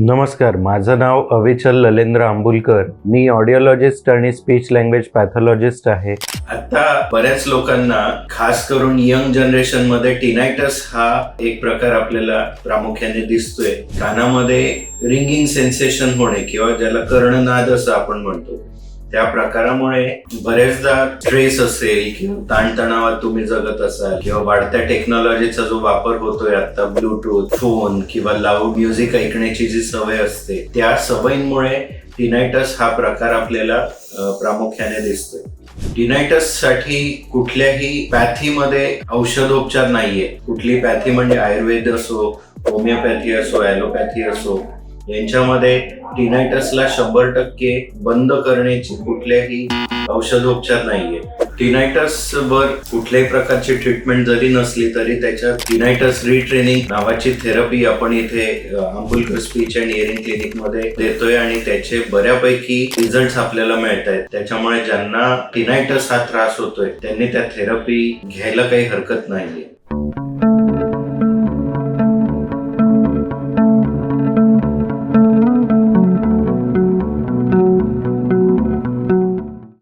नमस्कार माझं नाव अविचल ललेंद्र आंबुलकर. मी ऑडिओलॉजिस्ट आणि स्पीच लँग्वेज पॅथॉलॉजिस्ट आहे. आता बऱ्याच लोकांना खास करून यंग जनरेशनमध्ये टिनायटस हा एक प्रकार आपल्याला प्रामुख्याने दिसतोय. कानामध्ये रिंगिंग सेन्सेशन होणे किंवा ज्याला कर्णनाद असं आपण म्हणतो. त्या प्रकारामुळे बरेचदा स्ट्रेस असेल किंवा ताणतणावात तुम्ही जगत असाल किंवा वाढत्या टेक्नॉलॉजीचा जो वापर होतोय आता ब्लूटूथ फोन किंवा लाऊड म्युझिक ऐकण्याची जी सवय असते त्या सवयींमुळे टिनायटस हा प्रकार आपल्याला प्रामुख्याने दिसतोय. डिनायटससाठी कुठल्याही पॅथीमध्ये औषधोपचार नाहीये. कुठली पॅथी म्हणजे आयुर्वेद असो होमिओपॅथी असो ॲलोपॅथी असो यांच्यामध्ये टिनायटसला शंभर टक्के बंद करण्याची कुठल्याही औषधोपचार नाहीये. टिनायटस वर कुठल्याही प्रकारची ट्रीटमेंट जरी नसली तरी त्याच्यात टिनायटस रिट्रेनिंग नावाची थेरपी आपण इथे अंबुलकर स्पीच अँड हिअरिंग क्लिनिकमध्ये देतोय आणि त्याचे बऱ्यापैकी रिझल्ट आपल्याला मिळत आहेत त्याच्यामुळे ज्यांना टिनायटस हा त्रास होतोय त्यांनी त्या थेरपी घ्यायला काही हरकत नाहीये.